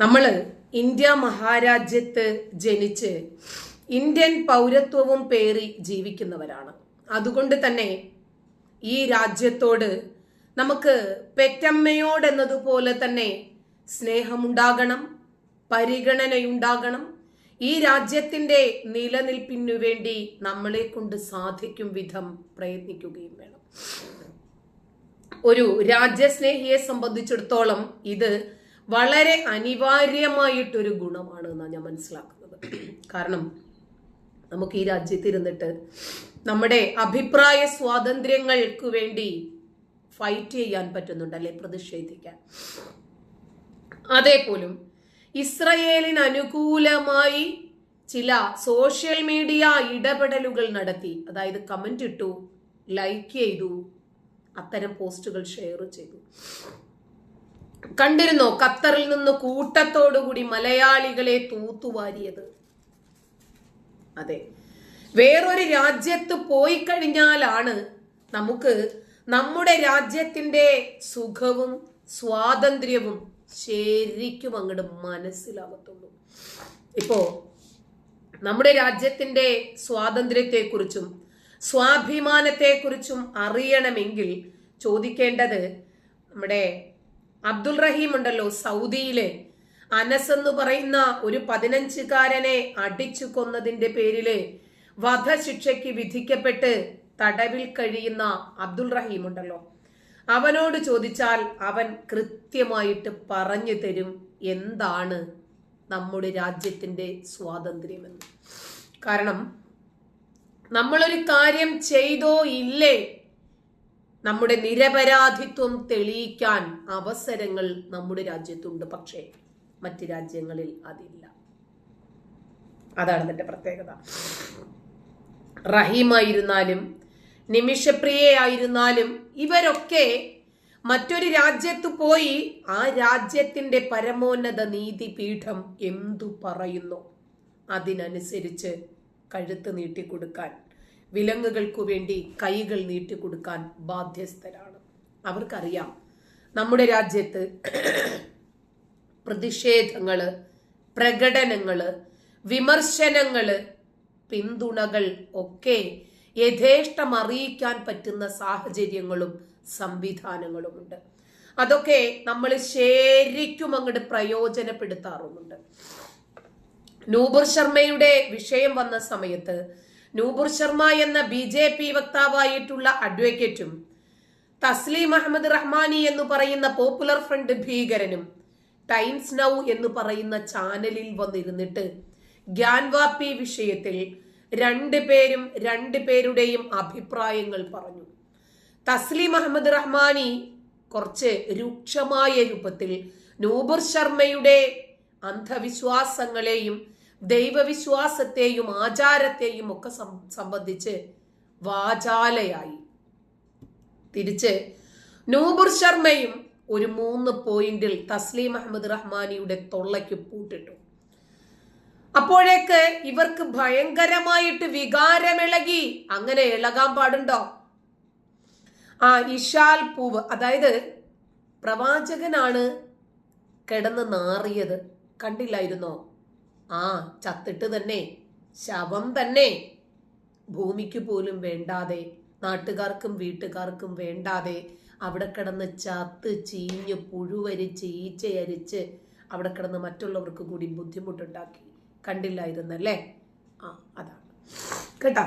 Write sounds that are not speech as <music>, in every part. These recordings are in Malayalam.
നമ്മൾ ഇന്ത്യ മഹാരാജ്യത്ത് ജനിച്ച് ഇന്ത്യൻ പൗരത്വവും പേറി ജീവിക്കുന്നവരാണ്. അതുകൊണ്ട് തന്നെ ഈ രാജ്യത്തോട് നമുക്ക് പെറ്റമ്മയോടെന്നതുപോലെ തന്നെ സ്നേഹമുണ്ടാകണം പരിഗണനയുണ്ടാകണം. ഈ രാജ്യത്തിന്റെ നിലനിൽപ്പിനു വേണ്ടി നമ്മളെ കൊണ്ട് സാധിക്കും വിധം പ്രയത്നിക്കുകയും വേണം. ഒരു രാജ്യസ്നേഹിയെ സംബന്ധിച്ചിടത്തോളം ഇത് വളരെ അനിവാര്യമായിട്ടൊരു ഗുണമാണ് എന്നാണ് ഞാൻ മനസ്സിലാക്കുന്നത്. കാരണം നമുക്ക് ഈ രാജ്യത്ത് ഇരുന്നിട്ട് നമ്മുടെ അഭിപ്രായ സ്വാതന്ത്ര്യങ്ങൾക്ക് വേണ്ടി ഫൈറ്റ് ചെയ്യാൻ പറ്റുന്നുണ്ട് അല്ലെ പ്രതിഷേധിക്കാൻ. അതേപോലും ഇസ്രയേലിന് അനുകൂലമായി ചില സോഷ്യൽ മീഡിയ ഇടപെടലുകൾ നടത്തി അതായത് കമന്റ് ഇട്ടു ലൈക്ക് ചെയ്തു അത്തരം പോസ്റ്റുകൾ ഷെയർ ചെയ്തു. കണ്ടിരുന്നോ? ഖത്തറിൽ നിന്ന് കൂട്ടത്തോടുകൂടി മലയാളികളെ തൂത്തുവാരിയത്. അതെ. വേറൊരു രാജ്യത്ത് പോയി കഴിഞ്ഞാലാണ് നമുക്ക് നമ്മുടെ രാജ്യത്തിന്റെ സുഖവും സ്വാതന്ത്ര്യവും ശരിക്കും അങ്ങോട്ട് മനസ്സിലാകത്തുള്ളൂ ഇപ്പോ നമ്മുടെ രാജ്യത്തിന്റെ സ്വാതന്ത്ര്യത്തെക്കുറിച്ചും സ്വാഭിമാനത്തെക്കുറിച്ചും അറിയണമെങ്കിൽ ചോദിക്കേണ്ടത് നമ്മുടെ അബ്ദുൾ റഹീം ഉണ്ടല്ലോ സൗദിയിലെ. അനസ് എന്ന് പറയുന്ന ഒരു പതിനഞ്ചുകാരനെ അടിച്ചു കൊന്നതിന്റെ പേരിൽ വധശിക്ഷയ്ക്ക് വിധിക്കപ്പെട്ട് തടവിൽ കഴിയുന്ന അബ്ദുൾ റഹീം ഉണ്ടല്ലോ. അവനോട് ചോദിച്ചാൽ അവൻ കൃത്യമായിട്ട് പറഞ്ഞു തരും എന്താണ് നമ്മുടെ രാജ്യത്തിന്റെ സ്വാതന്ത്ര്യമെന്ന്. കാരണം നമ്മളൊരു കാര്യം ചെയ്തോ ഇല്ലേ? നമ്മുടെ നിരപരാധിത്വം തെളിയിക്കാൻ അവസരങ്ങൾ നമ്മുടെ രാജ്യത്തുണ്ട് പക്ഷേ മറ്റ് രാജ്യങ്ങളിൽ അതില്ല. അതാണ് എന്റെ പ്രത്യേകത. റഹീമായിരുന്നാലും നിമിഷപ്രിയയായിരുന്നാലും ഇവരൊക്കെ മറ്റൊരു രാജ്യത്ത് പോയി ആ രാജ്യത്തിന്റെ പരമോന്നത നീതിപീഠം എന്തു പറയുന്നു? അതിനനുസരിച്ച് കഴുത്ത് നീട്ടിക്കൊടുക്കാൻ വിലങ്ങുകൾക്കു വേണ്ടി കൈകൾ നീട്ടിക്കൊടുക്കാൻ ബാധ്യസ്ഥരാണ്. അവർക്കറിയാം നമ്മുടെ രാജ്യത്ത് പ്രതിഷേധങ്ങൾ പ്രകടനങ്ങൾ വിമർശനങ്ങൾ പിന്തുണകൾ ഒക്കെ യഥേഷ്ടം അറിയിക്കാൻ പറ്റുന്ന സാഹചര്യങ്ങളും സംവിധാനങ്ങളുമുണ്ട്. അതൊക്കെ നമ്മൾ ശരിക്കും അങ്ങോട്ട് പ്രയോജനപ്പെടുത്താറുമുണ്ട്. നൂപുർ ശർമ്മയുടെ വിഷയം വന്ന സമയത്ത് നൂപുർ ശർമ്മ എന്ന ബി ജെ പി വക്താവായിട്ടുള്ള അഡ്വക്കേറ്റും തസ്ലീം അഹമ്മദ് റഹ്മാനി എന്ന് പറയുന്ന പോപ്പുലർ ഫ്രണ്ട് ഭീകരനും ടൈംസ് നൗ എന്ന് പറയുന്ന ചാനലിൽ വന്നിരുന്നിട്ട് ഗ്യാൻവാപ്പി വിഷയത്തിൽ രണ്ടുപേരും രണ്ടുപേരുടെയും അഭിപ്രായങ്ങൾ പറഞ്ഞു. തസ്ലീം അഹമ്മദ് റഹ്മാനി കുറച്ച് രൂക്ഷമായ രൂപത്തിൽ നൂബർ ശർമ്മയുടെ അന്ധവിശ്വാസങ്ങളെയും ദൈവവിശ്വാസത്തെയും ആചാരത്തെയും ഒക്കെ സംബന്ധിച്ച് വാചാലയായി. തിരിച്ച് നൂബുർ ശർമ്മയും ഒരു മൂന്ന് പോയിന്റിൽ തസ്ലീം അഹമ്മദ് റഹ്മാനിയുടെ തൊള്ളയ്ക്ക് പൂട്ടിട്ടു. അപ്പോഴേക്ക് ഇവർക്ക് ഭയങ്കരമായിട്ട് വികാരമിളകി. അങ്ങനെ ഇളകാൻ പാടുണ്ടോ? ആ ഇഷാൽ പൂവ് അതായത് പ്രവാചകനാണ് കിടന്ന് നാറിയത്. കണ്ടില്ലായിരുന്നോ? ആ ചത്തിട്ട് തന്നെ ശവം തന്നെ. ഭൂമിക്ക് പോലും വേണ്ടാതെ നാട്ടുകാർക്കും വീട്ടുകാർക്കും വേണ്ടാതെ അവിടെ കിടന്ന് ചത്ത് ചീഞ്ഞ് പുഴുവരിച്ച് ഈച്ചയരിച്ച് അവിടെ കിടന്ന് മറ്റുള്ളവർക്ക് കൂടി ബുദ്ധിമുട്ടുണ്ടാക്കി കണ്ടില്ലായിരുന്നല്ലേ? ആ അതാണ്. കേട്ടാ?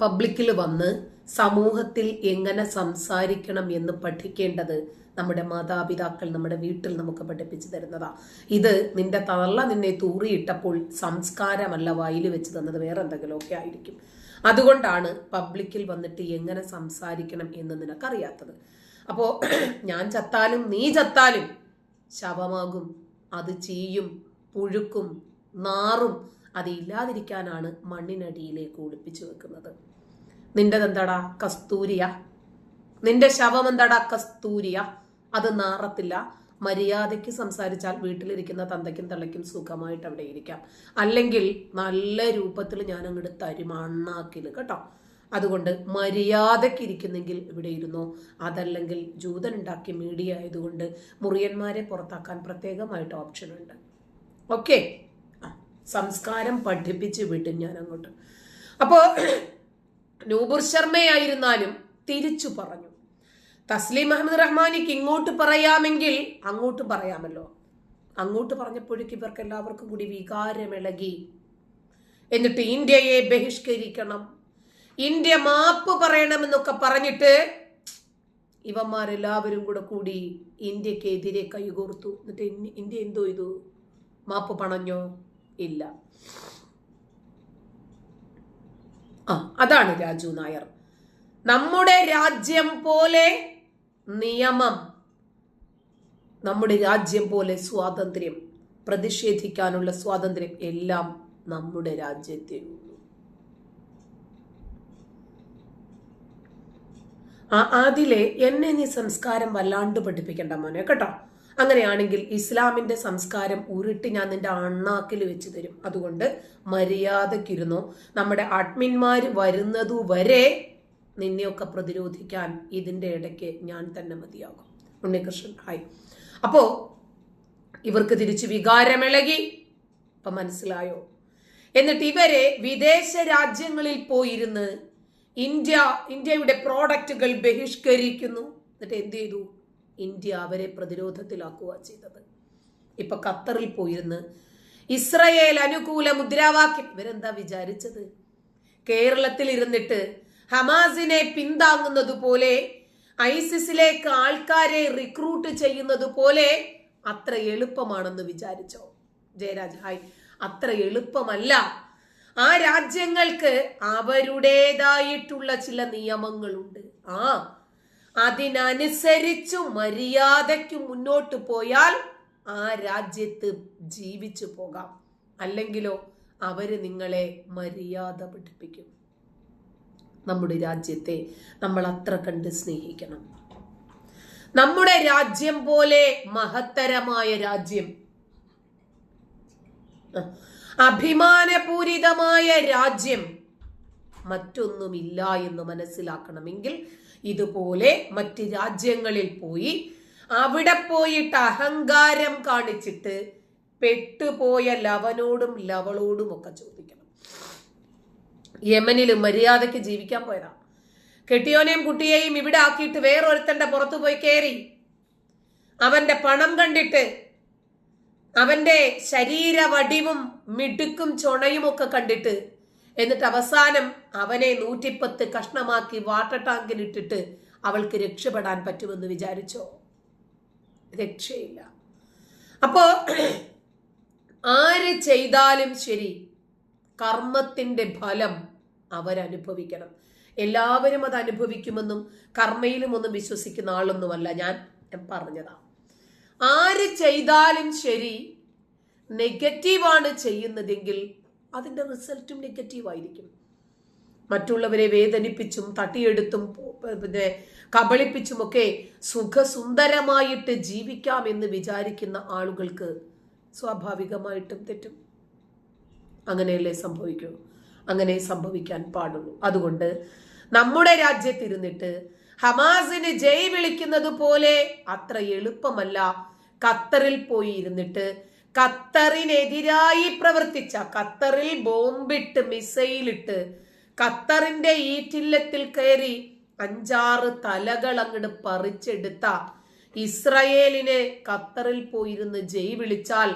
പബ്ലിക്കിൽ വന്ന് സമൂഹത്തിൽ എങ്ങനെ സംസാരിക്കണം എന്ന് പഠിക്കേണ്ടത് നമ്മുടെ മാതാപിതാക്കൾ നമ്മുടെ വീട്ടിൽ നമുക്ക് പഠിപ്പിച്ചു തരുന്നതാ. ഇത് നിന്റെ തള്ള നിന്നെ തൂറിയിട്ടപ്പോൾ സംസ്കാരമല്ല വായിൽ വെച്ച് തന്നത്. വേറെ എന്തെങ്കിലുമൊക്കെ ആയിരിക്കും. അതുകൊണ്ടാണ് പബ്ലിക്കിൽ വന്നിട്ട് എങ്ങനെ സംസാരിക്കണം എന്ന് നിനക്കറിയാത്തത്. അപ്പോ <clears throat> ഞാൻ ചത്താലും നീ ചത്താലും ശവമാകും അത് ചീയും പുഴുക്കും നാറും അത് ഇല്ലാതിരിക്കാനാണ് മണ്ണിനടിയിലേക്ക് ഒളിപ്പിച്ചു വെക്കുന്നത്. നിന്റെതെന്താടാ? കസ്തൂരിയ. നിന്റെ ശവം എന്താടാ കസ്തൂരിയ. അത് നാറത്തില്ല. മര്യാദയ്ക്ക് സംസാരിച്ചാൽ വീട്ടിലിരിക്കുന്ന തന്തയ്ക്കും തള്ളയ്ക്കും സുഖമായിട്ട് അവിടെ ഇരിക്കാം. അല്ലെങ്കിൽ നല്ല രൂപത്തിൽ ഞാൻ അങ്ങോട്ട് തരും കേട്ടോ. അതുകൊണ്ട് മര്യാദയ്ക്ക് ഇരിക്കുന്നെങ്കിൽ ഇവിടെ ഇരുന്നോ. അതല്ലെങ്കിൽ ജൂതൻ ഉണ്ടാക്കിയ മീഡിയ ആയതുകൊണ്ട് മുറിയന്മാരെ പുറത്താക്കാൻ പ്രത്യേകമായിട്ട് ഓപ്ഷൻ ഉണ്ട്. ഓക്കെ സംസ്കാരം പഠിപ്പിച്ച് വിട്ടും ഞാൻ അങ്ങോട്ട് അപ്പോൾ <clears throat> നൂപുർ ശർമ്മയായിരുന്നാലും തിരിച്ചു പറഞ്ഞു. തസ്ലീം അഹമ്മദ് റഹ്മാനിക്ക് ഇങ്ങോട്ട് പറയാമെങ്കിൽ അങ്ങോട്ട് പറയാമല്ലോ. അങ്ങോട്ട് പറഞ്ഞപ്പോഴേക്ക് ഇവർക്ക് എല്ലാവർക്കും കൂടി വികാരമിളകി. എന്നിട്ട് ഇന്ത്യയെ ബഹിഷ്കരിക്കണം. ഇന്ത്യ മാപ്പ് പറയണമെന്നൊക്കെ പറഞ്ഞിട്ട് ഇവന്മാരെല്ലാവരും കൂടെ കൂടി ഇന്ത്യക്കെതിരെ കൈകോർത്തു. എന്നിട്ട് ഇന്ത്യ എന്തോ ചെയ്തു? മാപ്പ് പണഞ്ഞോ? ഇല്ല. ആ അതാണ് രാജു നായർ. നമ്മുടെ രാജ്യം പോലെ നിയമം. നമ്മുടെ രാജ്യം പോലെ സ്വാതന്ത്ര്യം പ്രതിഷേധിക്കാനുള്ള സ്വാതന്ത്ര്യം എല്ലാം നമ്മുടെ രാജ്യത്തിനുള്ളൂ ആ അതിലെ എന്നെ നീ സംസ്കാരം വല്ലാണ്ട് പഠിപ്പിക്കണ്ട മോനെ കേട്ടോ? അങ്ങനെയാണെങ്കിൽ ഇസ്ലാമിന്റെ സംസ്കാരം ഉരുട്ടി ഞാൻ നിന്റെ അണ്ണാക്കിൽ വെച്ച് തരും. അതുകൊണ്ട് മര്യാദക്കിരുന്നു നമ്മുടെ അഡ്മിന്മാർ വരുന്നതു വരെ നിന്നെയൊക്കെ പ്രതിരോധിക്കാൻ ഇതിന്റെ ഇടയ്ക്ക് ഞാൻ തന്നെ മതിയാകും. ഉണ്ണികൃഷ്ണൻ ഹായ് അപ്പോ ഇവർക്ക് തിരിച്ച് വികാരമിളകി. ഇപ്പം മനസ്സിലായോ? എന്നിട്ട് ഇവരെ വിദേശ രാജ്യങ്ങളിൽ പോയിരുന്ന് ഇന്ത്യ ഇന്ത്യയുടെ പ്രോഡക്റ്റുകൾ ബഹിഷ്കരിക്കുന്നു. എന്നിട്ട് എന്ത് ചെയ്തു? ഇന്ത്യ അവരെ പ്രതിരോധത്തിലാക്കുക ചെയ്തത്. ഇപ്പൊ ഖത്തറിൽ പോയിരുന്ന് ഇസ്രയേൽ അനുകൂല മുദ്രാവാക്യം. ഇവരെന്താ വിചാരിച്ചത്? കേരളത്തിൽ ഇരുന്നിട്ട് ഹമാസിനെ പിന്താങ്ങുന്നത് പോലെ ഐസിസിലേക്ക് ആൾക്കാരെ റിക്രൂട്ട് ചെയ്യുന്നത് പോലെ അത്ര എളുപ്പമാണെന്ന് വിചാരിച്ചോ? ജയരാജ് ഹായ്. അത്ര എളുപ്പമല്ല. ആ രാജ്യങ്ങൾക്ക് അവരുടേതായിട്ടുള്ള ചില നിയമങ്ങളുണ്ട്. ആ അതിനനുസരിച്ചു മര്യാദയ്ക്ക് മുന്നോട്ട് പോയാൽ ആ രാജ്യത്ത് ജീവിച്ചു പോകാം. അല്ലെങ്കിലോ അവർ നിങ്ങളെ മര്യാദ പഠിപ്പിക്കും. നമ്മുടെ രാജ്യത്തെ നമ്മൾ അത്ര കണ്ട് സ്നേഹിക്കണം. നമ്മുടെ രാജ്യം പോലെ മഹത്തരമായ രാജ്യം. അഭിമാനപൂരിതമായ രാജ്യം മറ്റൊന്നുമില്ല എന്ന് മനസ്സിലാക്കണമെങ്കിൽ ഇതുപോലെ മറ്റ് രാജ്യങ്ങളിൽ പോയി അവിടെ പോയിട്ട് അഹങ്കാരം കാണിച്ചിട്ട് പെട്ടുപോയ ലവനോടും ലവളോടും ഒക്കെ ചോദിക്കണം. യമനിൽ മര്യാദയ്ക്ക് ജീവിക്കാൻ പോയതാ. കെട്ടിയോനെയും കുട്ടിയെയും ഇവിടെ ആക്കിയിട്ട് വേറൊരുത്തന്റെ പുറത്തു പോയി കയറി അവന്റെ പണം കണ്ടിട്ട് അവന്റെ ശരീര വടിവും മിടുക്കും ചൊണയും ഒക്കെ കണ്ടിട്ട് എന്നിട്ട് അവസാനം അവനെ നൂറ്റിപ്പത്ത് കഷ്ണമാക്കി വാട്ടർ ടാങ്കിൽ ഇട്ടിട്ട് അവൾക്ക് രക്ഷപ്പെടാൻ പറ്റുമെന്ന് വിചാരിച്ചോ? രക്ഷയില്ല. അപ്പോ ആര് ചെയ്താലും ശരി. കർമ്മത്തിന്റെ ഫലം അവരനുഭവിക്കണം. എല്ലാവരും അത് അനുഭവിക്കുമെന്നും കർമ്മയിലും ഒന്നും വിശ്വസിക്കുന്ന ആളൊന്നുമല്ല ഞാൻ പറഞ്ഞതാ. ആര് ചെയ്താലും ശരി നെഗറ്റീവാണ് ചെയ്യുന്നതെങ്കിൽ അതിന്റെ റിസൾട്ടും നെഗറ്റീവായിരിക്കും. മറ്റുള്ളവരെ വേദനിപ്പിച്ചും തട്ടിയെടുത്തും പിന്നെ കബളിപ്പിച്ചുമൊക്കെ സുഖസുന്ദരമായിട്ട് ജീവിക്കാമെന്ന് വിചാരിക്കുന്ന ആളുകൾക്ക് സ്വാഭാവികമായിട്ടും തെറ്റും. അങ്ങനെയല്ലേ സംഭവിക്കൂ? അങ്ങനെ സംഭവിക്കാൻ പാടുള്ളൂ. അതുകൊണ്ട് നമ്മുടെ രാജ്യത്തിരുന്നിട്ട് ഹമാസിന് ജയ് വിളിക്കുന്നത് പോലെ അത്ര എളുപ്പമല്ല. ഖത്തറിൽ പോയി ഇരുന്നിട്ട് ഖത്തറിനെതിരായി പ്രവർത്തിച്ച ഖത്തറിൽ ബോംബിട്ട് മിസൈലിട്ട് ഖത്തറിന്റെ ഈറ്റില്ലത്തിൽ കയറി അഞ്ചാറ് തലകൾ അങ്ങോട്ട് പറിച്ചെടുത്ത ഇസ്രയേലിനെ ഖത്തറിൽ പോയിരുന്ന് ജയ് വിളിച്ചാൽ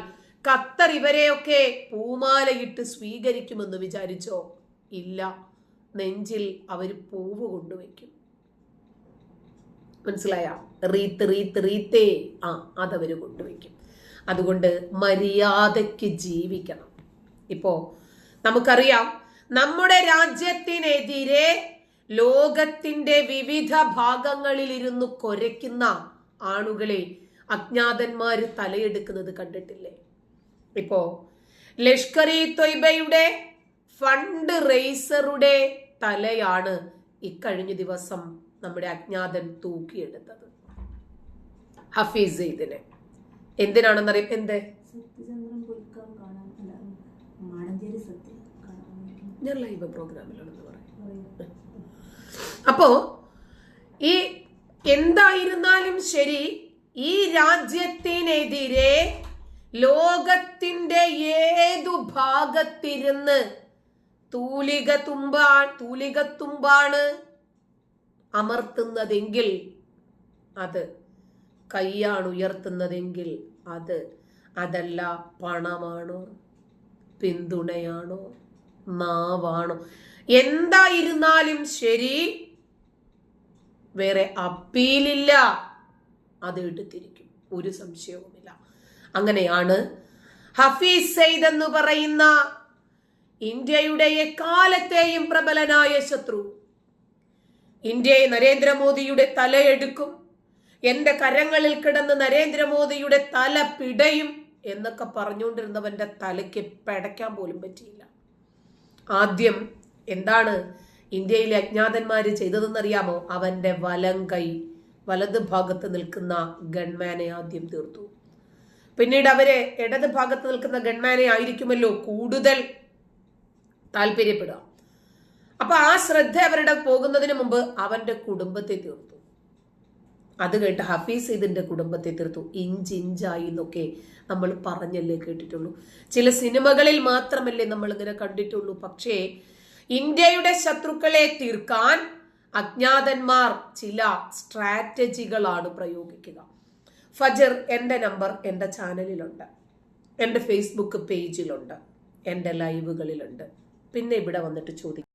ഖത്തർ ഇവരെയൊക്കെ പൂമാലയിട്ട് സ്വീകരിക്കുമെന്ന് വിചാരിച്ചോ? ഇല്ല. നെഞ്ചിൽ അവർ പൂവ് കൊണ്ടുവയ്ക്കും. മനസ്സിലായ? റീത്ത് റീത്ത് റീത്തേ. ആ അതവർ കൊണ്ടുവയ്ക്കും. അതുകൊണ്ട് മര്യാദയ്ക്ക് ജീവിക്കണം. ഇപ്പോ നമുക്കറിയാം നമ്മുടെ രാജ്യത്തിനെതിരെ ലോകത്തിന്റെ വിവിധ ഭാഗങ്ങളിൽ ഇരുന്ന് കൊരയ്ക്കുന്ന ആളുകളെ അജ്ഞാതന്മാർ തലയെടുക്കുന്നത് കണ്ടിട്ടില്ലേ? ഇപ്പോ ലഷ്കർ ഇ തൊയ്ബയുടെ ഫണ്ട് റേസറുടെ തലയാണ് ഇക്കഴിഞ്ഞ ദിവസം നമ്മുടെ അജ്ഞാതൻ തൂക്കിയെടുത്തത്. ഹഫീസ് സെയ്ദിനെ എന്തിനാണെന്നറിയാം? എന്ത്? ഞാൻ ലൈവ് പ്രോഗ്രാമിലാണെന്ന് പറയും. അപ്പോ ഈ എന്തായിരുന്നാലും ശരി ഈ രാജ്യത്തിനെതിരെ ലോകത്തിന്റെ ഏതു ഭാഗത്തിരുന്ന് തൂലിക തുമ്പാ തൂലിക തുമ്പാണ് അമർത്തുന്നതെങ്കിൽ അത് കൈയാണ് ഉയർത്തുന്നതെങ്കിൽ അത് അതല്ല പണമാണോ പിന്തുണയാണോ നാവാണോ? എന്തായിരുന്നാലും ശരി വേറെ അപ്പീലില്ല അത് എടുത്തിരിക്കും. ഒരു സംശയവുമില്ല അങ്ങനെയാണ്. ഹഫീസ് സെയ്ദ് എന്ന് പറയുന്ന ഇന്ത്യയുടെ എക്കാലത്തെയും പ്രബലനായ ശത്രു. ഇന്ത്യയെ നരേന്ദ്രമോദിയുടെ തലയെടുക്കും എന്റെ കരങ്ങളിൽ കിടന്ന് നരേന്ദ്രമോദിയുടെ തല പിടയും എന്നൊക്കെ പറഞ്ഞുകൊണ്ടിരുന്നവന്റെ തലയ്ക്ക് പിടയ്ക്കാൻ പോലും പറ്റിയില്ല. ആദ്യം എന്താണ് ഇന്ത്യയിലെ അജ്ഞാതന്മാര് ചെയ്തതെന്നറിയാമോ? അവന്റെ വലം കൈ വലത് ഭാഗത്ത് നിൽക്കുന്ന ഗൺമാനെ ആദ്യം തീർത്തു. പിന്നീട് അവരെ ഇടത് ഭാഗത്ത് നിൽക്കുന്ന ഗൺമാനെ ആയിരിക്കുമല്ലോ കൂടുതൽ താല്പര്യപ്പെടുക. അപ്പൊ ആ ശ്രദ്ധ അവരുടെ പോകുന്നതിന് മുമ്പ് അവന്റെ കുടുംബത്തെ തീർത്തു. അത് കേട്ട് ഹഫീസ് ഇതിന്റെ കുടുംബത്തെ തീർത്തു. ഇഞ്ച് ഇഞ്ചായി എന്നൊക്കെ നമ്മൾ പറഞ്ഞല്ലേ കേട്ടിട്ടുള്ളൂ. ചില സിനിമകളിൽ മാത്രമല്ലേ നമ്മൾ ഇങ്ങനെ കണ്ടിട്ടുള്ളൂ. പക്ഷേ ഇന്ത്യയുടെ ശത്രുക്കളെ തീർക്കാൻ അജ്ഞാതന്മാർ ചില സ്ട്രാറ്റജികളാണ് പ്രയോഗിക്കുക. ഫജർ എന്റെ നമ്പർ എന്റെ ചാനലിലുണ്ട്. എന്റെ ഫേസ്ബുക്ക് പേജിലുണ്ട്. എന്റെ ലൈവുകളിലുണ്ട്. പിന്നെ ഇവിടെ വന്നിട്ട് ചോദിക്കും